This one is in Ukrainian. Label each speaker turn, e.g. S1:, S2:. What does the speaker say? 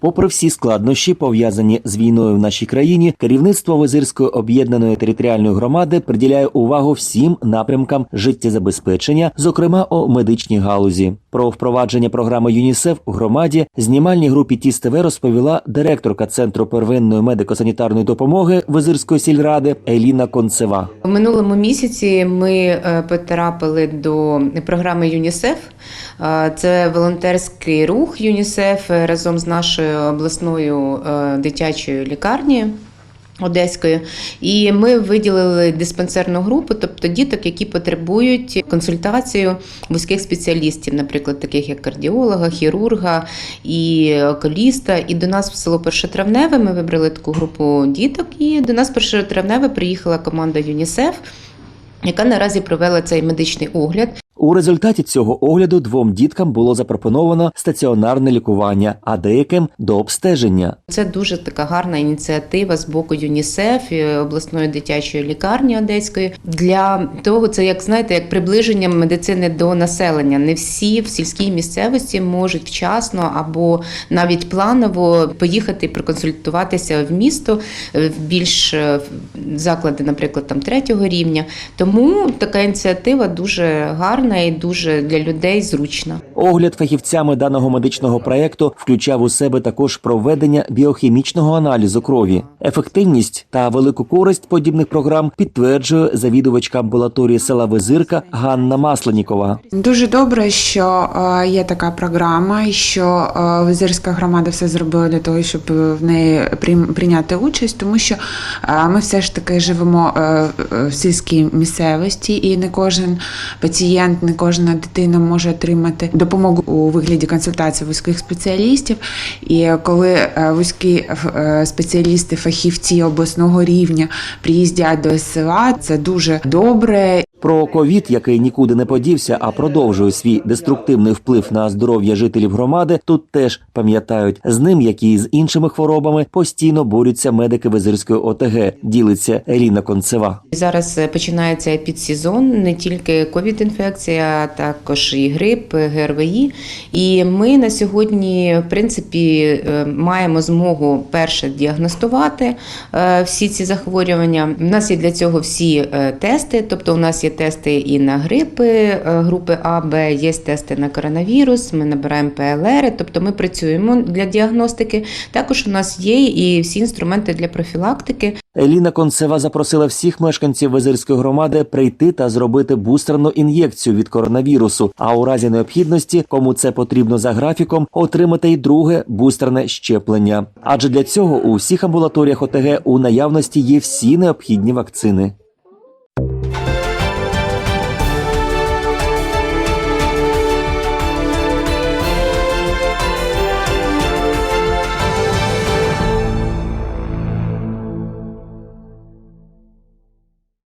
S1: Попри всі складнощі, пов'язані з війною в нашій країні, керівництво Визирської об'єднаної територіальної громади приділяє увагу всім напрямкам життєзабезпечення, зокрема у медичній галузі. Про впровадження програми ЮНІСЕФ у громаді знімальній групі ТІС ТВ розповіла директорка центру первинної медико-санітарної допомоги Визирської сільради Еліна Концева.
S2: У минулому місяці ми е, потрапили до програми ЮНІСЕФ. Е, Це волонтерський рух ЮНІСЕФ е, разом з нашою обласною е, дитячою лікарнею. Одеською, і ми виділили диспансерну групу, тобто діток, які потребують консультацію вузьких спеціалістів, наприклад, таких як кардіолога, хірурга і окуліста. І до нас в село Першотравневе ми вибрали таку групу діток. І до нас в Першотравневе приїхала команда ЮНІСЕФ, яка наразі провела цей медичний огляд.
S1: У результаті цього огляду двом діткам було запропоновано стаціонарне лікування, а деяким до обстеження.
S2: Це дуже така гарна ініціатива з боку ЮНІСЕФ обласної дитячої лікарні Одеської. Для того це як знаєте, як приближення медицини до населення. Не всі в сільській місцевості можуть вчасно або навіть планово поїхати проконсультуватися в місто е, в більш е, заклади, наприклад, там третього рівня. Тому така ініціатива дуже гарна і дуже для людей зручна.
S1: Огляд фахівцями даного медичного проекту включав у себе також проведення біохімічного аналізу крові. Ефективність та велику користь подібних програм підтверджує завідувачка амбулаторії села Визирка Ганна Масленікова.
S3: Дуже добре, що е, є така програма, і що е, Визирська громада все зробила для того, щоб в неї прийняти участь, тому що е, ми все ж таки живемо в сільській місцевості, і не кожен пацієнт, не кожна дитина може отримати допомогу у вигляді консультації вузьких спеціалістів. І коли е, вузькі е, спеціалісти, фахівці обласного рівня приїздять до села, це дуже добре
S1: Про ковід, який нікуди не подівся, а продовжує свій деструктивний вплив на здоров'я жителів громади, тут теж пам'ятають з ним, як і з іншими хворобами, постійно борються медики Визирської ОТГ. Ділиться Еліна Концева.
S2: Зараз е, починається підсезон, не тільки ковід-інфекція, а також і грип, і ГРВІ. І ми на сьогодні, в принципі, е, маємо змогу перше діагностувати е, всі ці захворювання. У нас є для цього всі е, тести, тобто у нас є тести і на грипи е, групи А, Б, є тести на коронавірус. Ми набираємо ПЛР, тобто ми працюємо для діагностики. Також у нас є і всі інструменти для профілактики.
S1: Еліна Концева запросила всіх мешканців Визирської громади прийти та зробити бустерну ін'єкцію від коронавірусу. А у разі необхідності, кому це потрібно за графіком, отримати й друге бустерне щеплення. Адже для цього у всіх амбулаторіях ОТГ у наявності є всі необхідні вакцини.